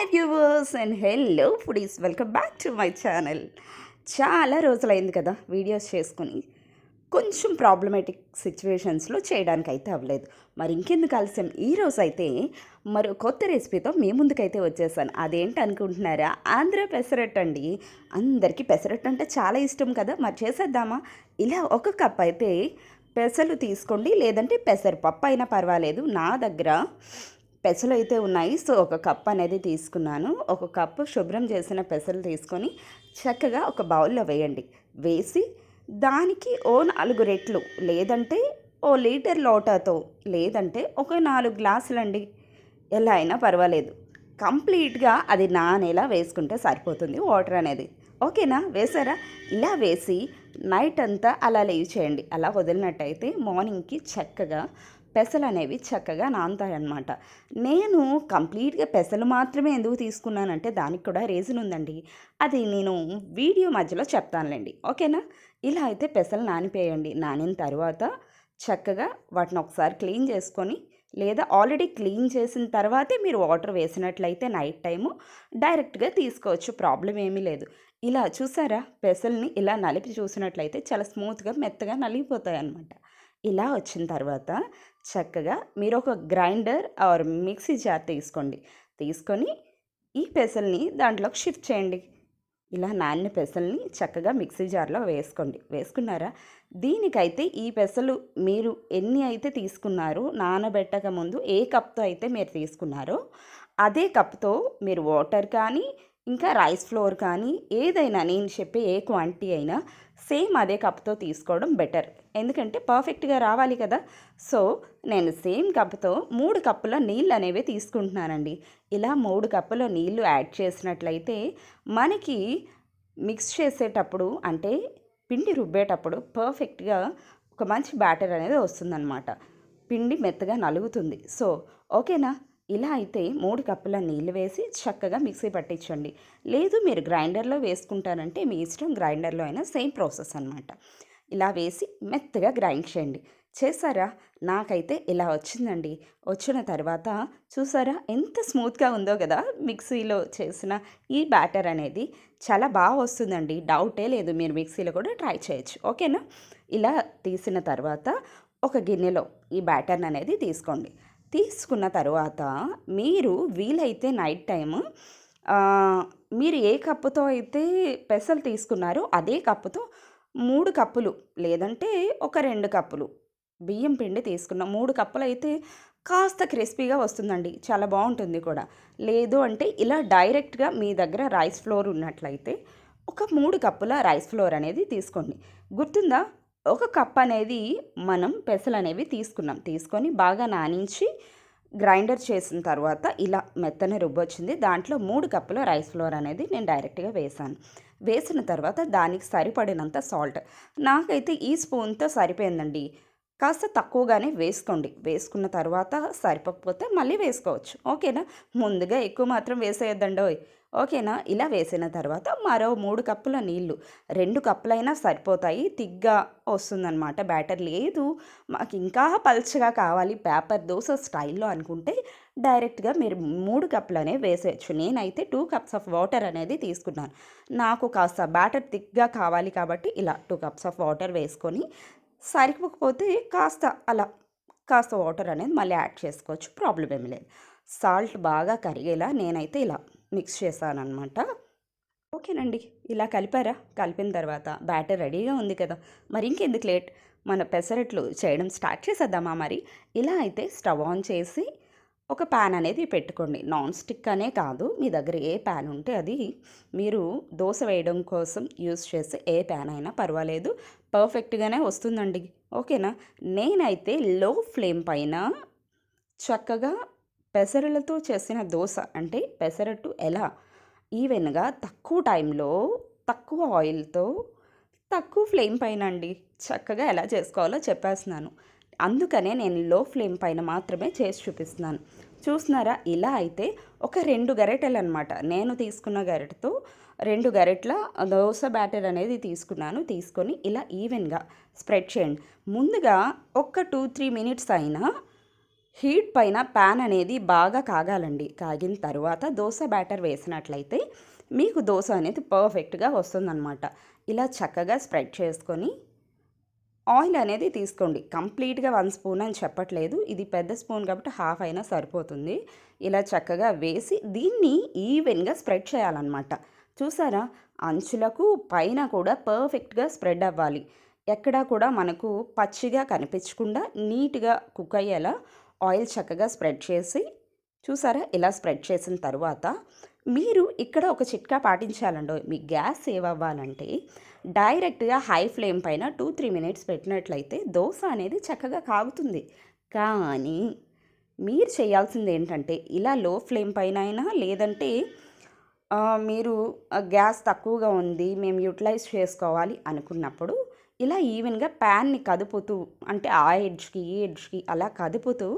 Hi viewers and hello foodies welcome back to my channel చాలా రోజులైంది కదా videos చేసుకుని. కొంచెం ప్రాబ్లమేటిక్ సిచ్యువేషన్స్లో చేయడానికి అయితే అవ్వలేదు. మరి ఇంకెందుకు ఆలస్యం? ఈ రోజు అయితే మరో కొత్త రెసిపీతో మీ ముందుకైతే వచ్చేసాను. అదేంటి అనుకుంటున్నారా? ఆంధ్ర పెసరట్టు అండి. అందరికీ పెసరట్టు అంటే చాలా ఇష్టం కదా. మరి చేసేద్దామా? ఇలా ఒక కప్ అయితే పెసలు తీసుకోండి. లేదంటే పెసరపప్పు అయినా పర్వాలేదు. నా దగ్గర పెసలు అయితే ఉన్నాయి. సో ఒక కప్ అనేది తీసుకున్నాను. ఒక కప్పు శుభ్రం చేసిన పెసలు తీసుకొని చక్కగా ఒక బౌల్లో వేయండి. వేసి దానికి ఓ నాలుగు రెట్లు లేదంటే ఓ లీటర్ లోటాతో లేదంటే ఒక నాలుగు గ్లాసులండి. ఎలా అయినా పర్వాలేదు. కంప్లీట్గా అది నానేలా వేసుకుంటే సరిపోతుంది వాటర్ అనేది. ఓకేనా? వేసారా? ఇలా వేసి నైట్ అంతా అలా లీవ్ చేయండి అలా వదిలినట్టయితే మార్నింగ్కి చక్కగా పెసలు అనేవి చక్కగా నానుతాయన్నమాట నేను కంప్లీట్గా పెసలు మాత్రమే ఎందుకు తీసుకున్నానంటే దానికి కూడా రీజన్ ఉందండి. అది నేను వీడియో మధ్యలో చెప్తానులేండి. ఓకేనా? ఇలా అయితే పెసలు నానిపోయండి నానిన తర్వాత చక్కగా వాటిని ఒకసారి క్లీన్ చేసుకొని లేదా ఆల్రెడీ క్లీన్ చేసిన తర్వాతే మీరు వాటర్ వేసినట్లయితే నైట్ టైము డైరెక్ట్గా తీసుకోవచ్చు. ప్రాబ్లం ఏమీ లేదు. ఇలా చూసారా? పెసల్ని ఇలా నలిపి చూసినట్లయితే చాలా స్మూత్గా మెత్తగా నలిగిపోతాయి అన్నమాట ఇలా వచ్చిన తర్వాత చక్కగా మీరు ఒక గ్రైండర్ ఆర్ మిక్సీ జార్ తీసుకోండి. తీసుకొని ఈ పెసల్ని దాంట్లోకి షిఫ్ట్ చేయండి. ఇలా నానిన పెసల్ని చక్కగా మిక్సీ జార్లో వేసుకోండి. వేసుకున్నారా? దీనికైతే ఈ పెసలు మీరు ఎన్ని అయితే తీసుకున్నారో నానబెట్టక ముందు ఏ కప్తో అయితే మీరు తీసుకున్నారో అదే కప్తో మీరు వాటర్ కానీ ఇంకా రైస్ ఫ్లోర్ కానీ ఏదైనా నేను చెప్పే ఏ క్వాంటిటీ అయినా సేమ్ అదే కప్తో తీసుకోవడం బెటర్. ఎందుకంటే పర్ఫెక్ట్గా రావాలి కదా. సో నేను సేమ్ కప్తో మూడు కప్పుల నీళ్ళు అనేవి తీసుకుంటున్నానండి. ఇలా మూడు కప్పుల నీళ్ళు యాడ్ చేసినట్లయితే మనకి మిక్స్ చేసేటప్పుడు అంటే పిండి రుబ్బేటప్పుడు పర్ఫెక్ట్గా ఒక మంచి బ్యాటర్ అనేది వస్తుందన్నమాట. పిండి మెత్తగా నలుగుతుంది. సో ఓకేనా? ఇలా అయితే మూడు కప్పుల నీళ్ళు వేసి చక్కగా మిక్సీ పట్టించండి. లేదు మీరు గ్రైండర్లో వేసుకుంటారంటే మీ ఇష్టం గ్రైండర్లో అయినా సేమ్ ప్రాసెస్ అనమాట ఇలా వేసి మెత్తగా గ్రైండ్ చేయండి. చేశారా? నాకైతే ఇలా వచ్చిందండి. వచ్చిన తర్వాత చూసారా ఎంత స్మూత్గా ఉందో కదా మిక్సీలో చేసిన ఈ బ్యాటర్ అనేది. చాలా బాగా వస్తుందండి. డౌటే లేదు. మీరు మిక్సీలో కూడా ట్రై చేయొచ్చు. ఓకేనా? ఇలా తీసిన తర్వాత ఒక గిన్నెలో ఈ బ్యాటర్ అనేది తీసుకోండి. తీసుకున్న తర్వాత మీరు వీలైతే నైట్ టైము మీరు ఏ కప్పుతో అయితే పెసలు తీసుకున్నారో అదే కప్పుతో మూడు కప్పులు లేదంటే ఒక రెండు కప్పులు బియ్యం పిండి తీసుకున్న మూడు కప్పులు అయితే కాస్త క్రిస్పీగా వస్తుందండి. చాలా బాగుంటుంది కూడా. లేదు అంటే ఇలా డైరెక్ట్గా మీ దగ్గర రైస్ ఫ్లోర్ ఉన్నట్లయితే ఒక మూడు కప్పుల రైస్ ఫ్లోర్ అనేది తీసుకోండి. గుర్తుందా? ఒక కప్ అనేది మనం పెసలు అనేవి తీసుకున్నాం. తీసుకొని బాగా నానించి గ్రైండర్ చేసిన తర్వాత ఇలా మెత్తని రుబ్బొచ్చింది. దాంట్లో మూడు కప్పుల రైస్ ఫ్లోర్ అనేది నేను డైరెక్ట్గా వేసాను. వేసిన తర్వాత దానికి సరిపడినంత సాల్ట్. నాకైతే ఈ స్పూన్తో సరిపోయిందండి. కాస్త తక్కువగానే వేసుకోండి. వేసుకున్న తర్వాత సరిపోకపోతే మళ్ళీ వేసుకోవచ్చు. ఓకేనా? ముందుగా ఎక్కువ మాత్రం వేసేయద్దండి ఓకేనా? ఇలా వేసిన తర్వాత మరో మూడు కప్పుల నీళ్ళు. రెండు కప్పులైనా సరిపోతాయి. తిగ్గా వస్తుందన్నమాట. బ్యాటర్ లేదు. మాకు ఇంకా పల్చగా కావాలి. పేపర్ దోశ స్టైల్లో అనుకుంటే డైరెక్ట్గా మీరు మూడు కప్పులనే వేసేయచ్చు. నేనైతే టూ కప్స్ ఆఫ్ వాటర్ అనేది తీసుకున్నాను. నాకు కాస్త బ్యాటర్ థిక్గా కావాలి కాబట్టి ఇలా టూ కప్స్ ఆఫ్ వాటర్ వేసుకొని సరిపోకపోతే కాస్త అలా కాస్త వాటర్ అనేది మళ్ళీ యాడ్ చేసుకోవచ్చు. ప్రాబ్లం ఏమి లేదు. సాల్ట్ బాగా కరిగేలా నేనైతే ఇలా మిక్స్ చేశానమాట ఓకేనండి ఇలా కలిపారా? కలిపిన తర్వాత బ్యాటర్ రెడీగా ఉంది కదా. మరి ఇంకెందుకు లేట్? మన పెసరట్లు చేయడం స్టార్ట్ చేసేద్దామా మరి? ఇలా అయితే స్టవ్ ఆన్ చేసి ఒక ప్యాన్ అనేది పెట్టుకోండి. నాన్ స్టిక్ అనే కాదు మీ దగ్గర ఏ ప్యాన్ ఉంటే అది మీరు దోశ వేయడం కోసం యూస్ చేసే ఏ ప్యాన్ అయినా పర్వాలేదు. పర్ఫెక్ట్గానే వస్తుందండి. ఓకేనా? నేనైతే లో ఫ్లేమ్ పైన చక్కగా పెసరలతో చేసిన దోశ అంటే పెసరట్టు ఎలా? ఈవెన్గా తక్కువ టైంలో తక్కువ ఆయిల్తో తక్కువ ఫ్లేమ్ పైన అండి. చక్కగా ఎలా చేసుకోవాలో చెప్పేస్తున్నాను. అందుకనే నేను లో ఫ్లేమ్ పైన మాత్రమే చేసి చూపిస్తున్నాను. చూస్తున్నారా? ఇలా అయితే ఒక రెండు గరెటలు అనమాట నేను తీసుకున్న గరెటతో రెండు గరెట్ల దోశ బ్యాటర్ అనేది తీసుకున్నాను. తీసుకొని ఇలా ఈవెన్గా స్ప్రెడ్ చేయండి. ముందుగా ఒక టూ త్రీ మినిట్స్ అయినా హీట్ పైన ప్యాన్ అనేది బాగా కాగాలండి. కాగిన తర్వాత దోశ బ్యాటర్ వేసినట్లయితే మీకు దోశ అనేది పర్ఫెక్ట్గా వస్తుందన్నమాట. ఇలా చక్కగా స్ప్రెడ్ చేసుకొని ఆయిల్ అనేది తీసుకోండి. కంప్లీట్గా వన్ స్పూన్ అని చెప్పట్లేదు. ఇది పెద్ద స్పూన్ కాబట్టి హాఫ్ అయినా సరిపోతుంది. ఇలా చక్కగా వేసి దీన్ని ఈవెన్గా స్ప్రెడ్ చేయాలన్నమాట. చూసారా? అంచులకు పైన కూడా పర్ఫెక్ట్గా స్ప్రెడ్ అవ్వాలి. ఎక్కడా కూడా మనకు పచ్చిగా కనిపించకుండా నీట్గా కుక్ అయ్యేలా ఆయిల్ చక్కగా స్ప్రెడ్ చేసి చూసారా? ఇలా స్ప్రెడ్ చేసిన తర్వాత మీరు ఇక్కడ ఒక చిట్కా పాటించాలండి. మీ గ్యాస్ సేవ్ అవ్వాలంటే డైరెక్ట్గా హై ఫ్లేమ్ పైన టూ త్రీ మినిట్స్ పెట్టినట్లయితే దోశ అనేది చక్కగా కాగుతుంది. కానీ మీరు చేయాల్సింది ఏంటంటే ఇలా లో ఫ్లేమ్ పైన అయినా లేదంటే మీరు గ్యాస్ తక్కువగా ఉంది మేము యూటిలైజ్ చేసుకోవాలి అనుకున్నప్పుడు ఇలా ఈవెన్గా ప్యాన్ని కదుపుతూ అంటే ఆ ఎడ్జ్కి ఈ ఎడ్జ్కి అలా కదుపుతూ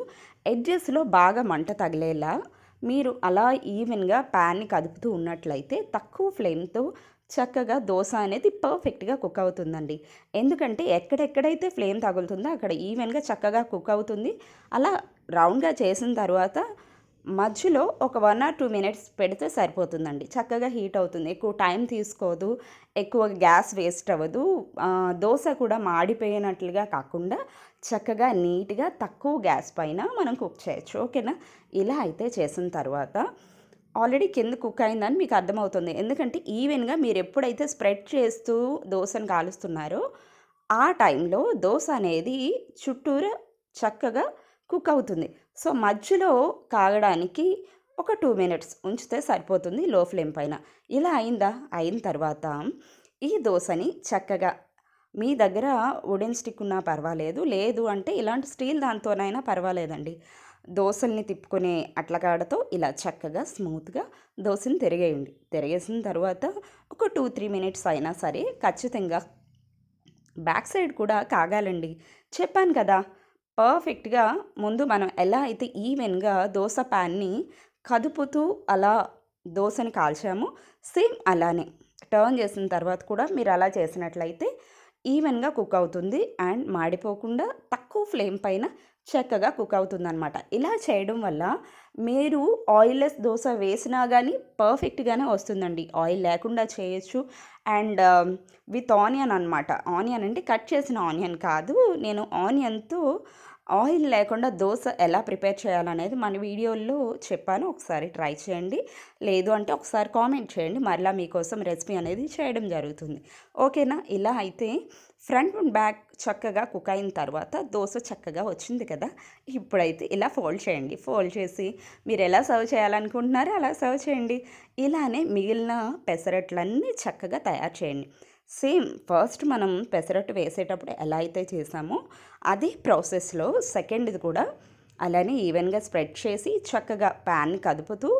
ఎడ్జెస్లో బాగా మంట తగిలేలా మీరు అలా ఈవెన్గా ప్యాన్ని కదుపుతూ ఉన్నట్లయితే తక్కువ ఫ్లేమ్తో చక్కగా దోశ అనేది పర్ఫెక్ట్గా కుక్ అవుతుందండి. ఎందుకంటే ఎక్కడెక్కడైతే ఫ్లేమ్ తగులుతుందో అక్కడ ఈవెన్గా చక్కగా కుక్ అవుతుంది. అలా రౌండ్గా చేసిన తర్వాత మధ్యలో ఒక వన్ ఆర్ టూ మినిట్స్ పెడితే సరిపోతుందండి. చక్కగా హీట్ అవుతుంది. ఎక్కువ టైం తీసుకోదు. ఎక్కువ గ్యాస్ వేస్ట్ అవ్వదు. దోశ కూడా మాడిపోయినట్లుగా కాకుండా చక్కగా నీట్గా తక్కువ గ్యాస్ పైన మనం కుక్ చేయొచ్చు. ఓకేనా? ఇలా అయితే చేసిన తర్వాత ఆల్రెడీ కింద కుక్ అయిందని మీకు అర్థమవుతుంది. ఎందుకంటే ఈవెన్గా మీరు ఎప్పుడైతే స్ప్రెడ్ చేస్తూ దోశను కాలుస్తున్నారో ఆ టైంలో దోశ అనేది చుట్టూరా చక్కగా కుక్ అవుతుంది. సో మధ్యలో కాగడానికి ఒక టూ మినిట్స్ ఉంచితే సరిపోతుంది లో ఫ్లేమ్ పైన. ఇలా అయిందా? అయిన తర్వాత ఈ దోశని చక్కగా మీ దగ్గర వుడెన్ స్టిక్ ఉన్నా పర్వాలేదు. లేదు అంటే ఇలాంటి స్టీల్ దాంతోనైనా పర్వాలేదండి. దోశల్ని తిప్పుకునే అట్లకాడతో ఇలా చక్కగా స్మూత్గా దోశని తిరిగేయండి. తిరిగేసిన తర్వాత ఒక టూ త్రీ మినిట్స్ అయినా సరే ఖచ్చితంగా బ్యాక్ సైడ్ కూడా కాగాలండి. చెప్పాను కదా! పర్ఫెక్ట్గా ముందు మనం ఎలా అయితే ఈవెన్గా దోశ ప్యాన్ని కదుపుతూ అలా దోశని కాల్చాము సేమ్ అలానే. టర్న్ చేసిన తర్వాత కూడా మీరు అలా చేసినట్లయితే ఈవెన్గా కుక్ అవుతుంది అండ్ మాడిపోకుండా తక్కువ ఫ్లేమ్ పైన చక్కగా కుక్ అవుతుందన్నమాట. ఇలా చేయడం వల్ల మీరు ఆయిల్లెస్ దోశ వేసినా కానీ పర్ఫెక్ట్గానే వస్తుందండి. ఆయిల్ లేకుండా చేయొచ్చు అండ్ విత్ ఆనియన్ అనమాట ఆనియన్ అంటే కట్ చేసిన ఆనియన్ కాదు. నేను ఆనియన్తో ఆయిల్ లేకుండా దోశ ఎలా ప్రిపేర్ చేయాలనేది మన వీడియోల్లో చెప్పాను. ఒకసారి ట్రై చేయండి. లేదు అంటే ఒకసారి కామెంట్ చేయండి. మరలా మీకోసం రెసిపీ అనేది చేయడం జరుగుతుంది. ఓకేనా? ఇలా అయితే ఫ్రంట్ అండ్ బ్యాక్ చక్కగా కుక్ అయిన తర్వాత దోశ చక్కగా వచ్చింది కదా? ఇప్పుడైతే ఇలా ఫోల్డ్ చేయండి. ఫోల్డ్ చేసి మీరు ఎలా సర్వ్ చేయాలనుకుంటున్నారో అలా సర్వ్ చేయండి. ఇలానే మిగిలిన పెసరట్లన్నీ చక్కగా తయారు చేయండి. సేమ్ ఫస్ట్ మనం పెసరట్టు వేసేటప్పుడు ఎలా అయితే చేసామో అదే ప్రాసెస్లో సెకండ్ది కూడా అలానే ఈవెన్గా స్ప్రెడ్ చేసి చక్కగా ప్యాన్ కదుపుతూ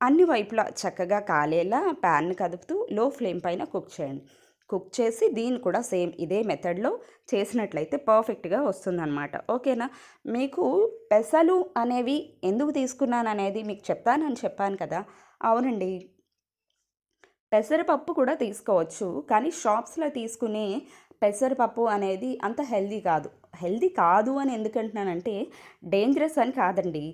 అన్ని వైపులా చక్కగా కాలేలా ప్యాన్ కదుపుతూ లో ఫ్లేమ్ పైన కుక్ చేయండి. కుక్ చేసి దీన్ని కూడా సేమ్ ఇదే మెథడ్లో చేసినట్లయితే పర్ఫెక్ట్గా వస్తుందన్నమాట. ఓకేనా? మీకు పెసలు అనేవి ఎందుకు తీసుకున్నాను అనేది మీకు చెప్తానని చెప్పాను కదా? అవునండి. పెసరపప్పు కూడా తీసుకోవచ్చు. కానీ షాప్స్లో తీసుకునే పెసరపప్పు అనేది అంత హెల్దీ కాదు. హెల్దీ కాదు అని ఎందుకంటున్నానంటే డేంజరస్ అని కాదండి.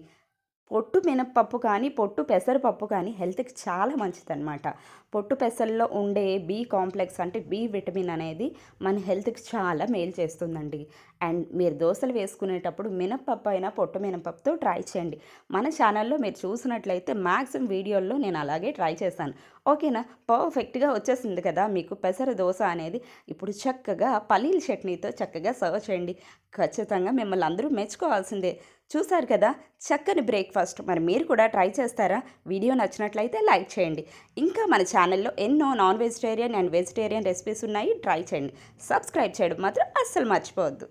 పొట్టు మినప్పప్పు కానీ పొట్టు పెసరపప్పు కానీ హెల్త్కి చాలా మంచిదన్నమాట. పొట్టు పెసల్లో ఉండే బి కాంప్లెక్స్ అంటే బి విటమిన్ అనేది మన హెల్త్కి చాలా మేలు చేస్తుందండి. అండ్ మీరు దోశలు వేసుకునేటప్పుడు మినప్పప్పు అయినా పొట్టు మినపప్పుతో ట్రై చేయండి. మన ఛానల్లో మీరు చూసినట్లయితే మ్యాక్సిమం వీడియోల్లో నేను అలాగే ట్రై చేశాను ఓకేనా? పర్ఫెక్ట్గా వచ్చేసింది కదా మీకు పెసర దోశ అనేది. ఇప్పుడు చక్కగా పల్లీల చట్నీతో చక్కగా సర్వ్ చేయండి. ఖచ్చితంగా మిమ్మల్ని అందరూ మెచ్చుకోవాల్సిందే. చూశారు కదా చక్కని బ్రేక్ఫాస్ట్. మరి మీరు కూడా ట్రై చేస్తారా? వీడియో నచ్చినట్లయితే లైక్ చేయండి. ఇంకా మన ఛానల్లో ఎన్నో non vegetarian and vegetarian recipes ఉన్నాయి. ట్రై చేయండి. సబ్స్క్రైబ్ చేయడం మాత్రం అస్సలు మర్చిపోవద్దు.